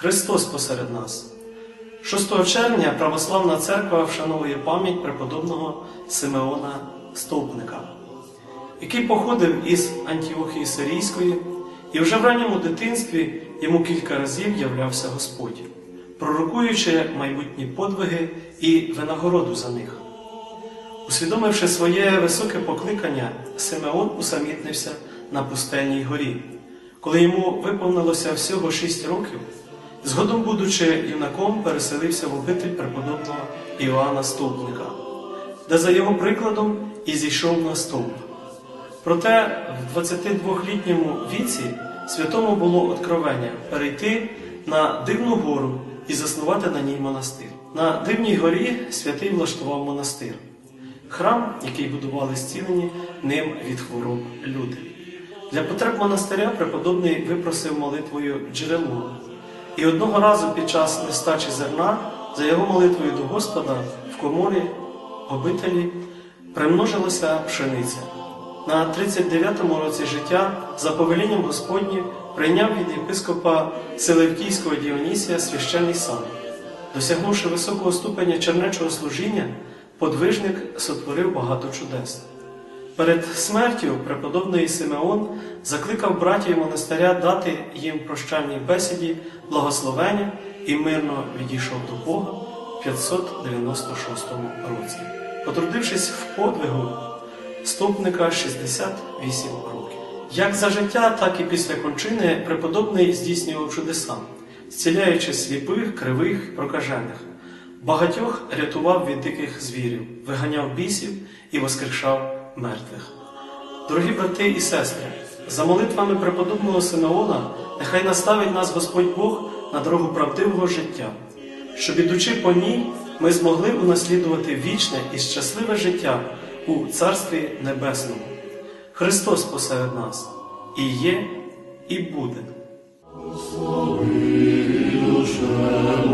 Христос посеред нас. 6 червня Православна Церква вшановує пам'ять преподобного Симеона Стовпника, який походив із Антіохії Сирійської, і вже в ранньому дитинстві йому кілька разів являвся Господь, пророкуючи майбутні подвиги і винагороду за них. Усвідомивши своє високе покликання, Симеон усамітнився на пустельній горі, коли йому виповнилося всього шість років. Згодом, будучи юнаком, переселився в обитель преподобного Іоанна Стовпника, де за його прикладом і зійшов на стовп. Проте в 22-літньому віці святому було откровення перейти на дивну гору і заснувати на ній монастир. На дивній горі святий влаштував монастир, храм, який будували зцілені ним від хвороб люди. Для потреб монастиря преподобний випросив молитвою джерело. І одного разу під час нестачі зерна за його молитвою до Господа в коморі обителі примножилася пшениця. На 39-му році життя за повелінням Господнім прийняв від єпископа Селевкійського Діонісія священний сан. Досягнувши високого ступеня чернечого служіння, подвижник сотворив багато чудес. Перед смертю преподобний Симеон закликав братів монастиря дати їм прощальній бесіді благословення і мирно відійшов до Бога в 596 році, потрудившись в подвигу ступника 68 років. Як за життя, так і після кончини преподобний здійснював чудеса, зціляючи сліпих, кривих, прокажених. Багатьох рятував від диких звірів, виганяв бісів і воскрешав мертвих. Дорогі брати і сестри, за молитвами преподобного Симеона, нехай наставить нас Господь Бог на дорогу правдивого життя, щоб ідучи по ній, ми змогли унаслідувати вічне і щасливе життя у Царстві Небесному. Христос посеред нас і є, і буде. Душе